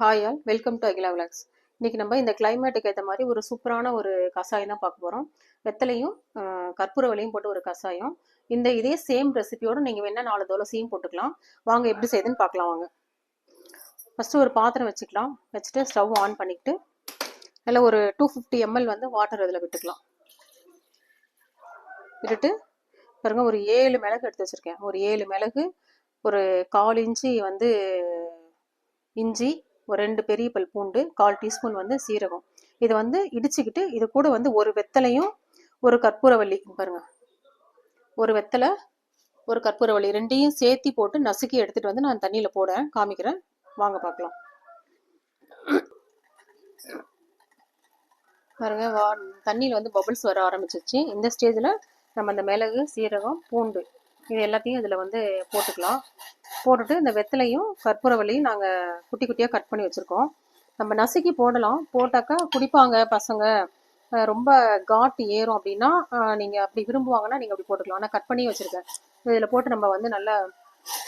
Hi all welcome to Akila vlogs இன்றைக்கி நம்ம இந்த கிளைமேட்டுக்கு ஏற்ற மாதிரி ஒரு சூப்பரான ஒரு கஷாயம் தான் பார்க்க போகிறோம் வெத்தலையும் கற்பூரவலையும் போட்டு ஒரு கஷாயம் இந்த இதே சேம் ரெசிபியோடு நீங்கள் வேணால் நாலு துளசியும் போட்டுக்கலாம். வாங்க எப்படி செய்யுதுன்னு பார்க்கலாம் வாங்க. ஃபஸ்ட்டு ஒரு பாத்திரம் வச்சுக்கலாம். வச்சுட்டு ஸ்டவ் ஆன் பண்ணிக்கிட்டு அதில் ஒரு டூ ஃபிஃப்டி எம்எல் வந்து வாட்டர் இதில் விட்டுக்கலாம். விட்டுட்டு பாருங்க ஒரு ஏழு மிளகு எடுத்து வச்சுருக்கேன். ஒரு ஏழு மிளகு ஒரு கால் இஞ்சி வந்து இஞ்சி ஒரு ரெண்டு பெரிய பல் பூண்டு கால் டீஸ்பூன் வந்து சீரகம். இது வந்து இடிச்சுக்கிட்டு இது கூட வந்து ஒரு வெத்தலையும் ஒரு கற்பூரவள்ளி பாருங்க. ஒரு வெத்தலை ஒரு கற்பூரவள்ளி ரெண்டையும் சேர்த்தி போட்டு நசுக்கி எடுத்துட்டு வந்து நான் தண்ணியில் போட காமிக்கிறேன். வாங்க பார்க்கலாம். பாருங்க வா தண்ணியில் வந்து பபுள்ஸ் வர ஆரம்பிச்சிருச்சு. இந்த ஸ்டேஜில் நம்ம அந்த மிளகு சீரகம் பூண்டு இது எல்லாத்தையும் இதில் வந்து போட்டுக்கலாம். போட்டுட்டு இந்த வெத்தலையும் கற்பூரவள்ளியும் நாங்கள் குட்டி குட்டியாக கட் பண்ணி வச்சுருக்கோம். நம்ம நசுக்கி போடலாம். போட்டாக்கா குடிப்பாங்க பசங்க. ரொம்ப காட்டு ஏறும் அப்படின்னா நீங்கள் அப்படி விரும்புவாங்கன்னா நீங்கள் அப்படி போட்டுக்கலாம். ஆனால் கட் பண்ணி வச்சுருக்கேன். இதில் போட்டு நம்ம வந்து நல்லா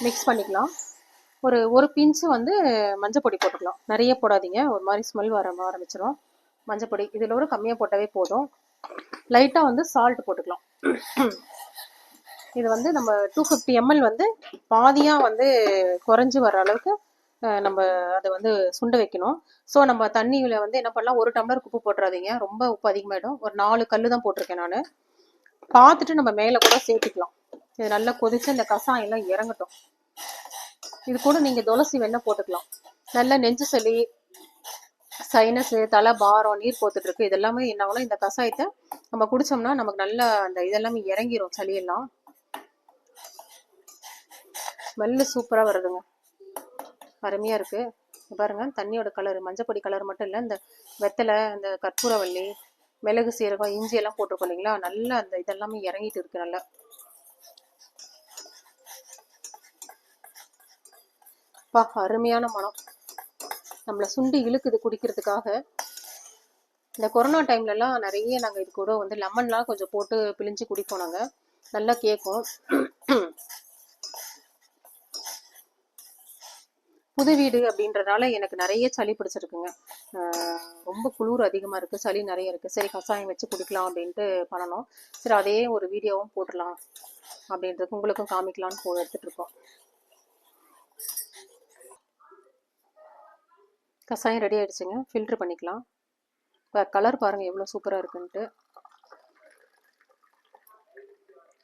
மிக்ஸ் பண்ணிக்கலாம். ஒரு ஒரு பிஞ்சு வந்து மஞ்சள் பொடி போட்டுக்கலாம். நிறைய போடாதீங்க. ஒரு மாதிரி ஸ்மெல் வர ஆரம்பிச்சிடும் மஞ்சள் பொடி. இதில் ஒரு கம்மியாக போட்டாவே போதும். லைட்டாக வந்து சால்ட் போட்டுக்கலாம். இது வந்து நம்ம டூ ஃபிஃப்டி எம்எல் வந்து பாதியாக வந்து குறைஞ்சி வர அளவுக்கு நம்ம அதை வந்து சுண்ட வைக்கணும். ஸோ நம்ம தண்ணியில் வந்து என்ன பண்ணலாம்? ஒரு டம்ளர் உப்பு போட்டுறாதீங்க. ரொம்ப உப்பு அதிகமாகிடும் ஒரு நாலு கல் தான் போட்டிருக்கேன் நான். பார்த்துட்டு நம்ம மேலே கூட சேர்த்துக்கலாம். இது நல்லா கொதித்து இந்த கசாயம் எல்லாம் இறங்கட்டும். இது கூட நீங்கள் துளசி வெண்ணெய் போட்டுக்கலாம். நல்லா நெஞ்சு சளி சைனஸு தலை பாரம் நீர் போத்துட்டு இருக்கு. இதெல்லாமே என்ன ஆகும்னா இந்த கஷாயத்தை நம்ம குடிச்சோம்னா நமக்கு நல்லா அந்த இதெல்லாமே இறங்கிரும் சளியெல்லாம் ஸ்மெல்லு சூப்பராக வருதுங்க. அருமையாக இருக்குது பாருங்க தண்ணியோட கலர் மஞ்சப்பொடி கலர் மட்டும் இல்லை இந்த வெத்தலை இந்த கற்பூரவள்ளி மிளகு சீரகம் இஞ்சி எல்லாம் போட்டிருக்கோம் இல்லைங்களா? நல்லா அந்த இதெல்லாமே இறங்கிட்டு இருக்கு நல்லா. பா அருமையான மனம் நம்மளை சுண்டி இழுக்குது குடிக்கிறதுக்காக. இந்த கொரோனா டைம்லலாம் நிறைய நாங்கள் இது கூட வந்து லெமன்லாம் கொஞ்சம் போட்டு பிழிஞ்சு குடிப்போம் நாங்கள் நல்லா கேட்கும் புது வீடு அப்படின்றனால எனக்கு நிறைய சளி பிடிச்சிருக்குங்க. ரொம்ப குளிர் அதிகமாக இருக்குது சளி நிறைய இருக்குது சரி கஷாயம் வச்சு குடிக்கலாம் அப்படின்ட்டு பண்ணணும். சரி அதே ஒரு வீடியோவும் போட்டுடலாம் அப்படின்றது உங்களுக்கும் காமிக்கலாம்னு போ எடுத்துகிட்ருக்கோம் கஷாயம் ரெடி ஆகிடுச்சுங்க ஃபில்ட்ரு பண்ணிக்கலாம். கலர் பாருங்கள் எவ்வளோ சூப்பராக இருக்குன்ட்டு.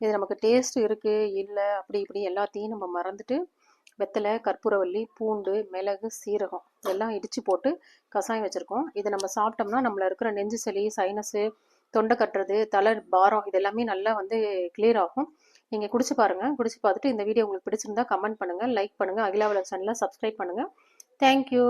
இது நமக்கு டேஸ்ட் இருக்குது இல்லை அப்படி இப்படி எல்லாத்தையும் நம்ம மறந்துட்டு வெத்தலை கற்பூரவள்ளி பூண்டு மிளகு சீரகம் எல்லாம் இடித்து போட்டு கஷாயம் வச்சுருக்கோம். இதை நம்ம சாப்பிட்டோம்னா நம்மள இருக்கிற நெஞ்சு சளி சைனஸு தொண்டை கட்டுறது தலை பாரம் இது எல்லாமே நல்லா வந்து கிளியர் ஆகும். நீங்கள் குடிச்சு பாருங்கள் குடிச்சு பார்த்துட்டு இந்த வீடியோ உங்களுக்கு பிடிச்சிருந்தா கமெண்ட் பண்ணுங்கள் லைக் பண்ணுங்கள் அகிலாவளர் சேனலில் சப்ஸ்கிரைப் பண்ணுங்கள் தேங்க்யூ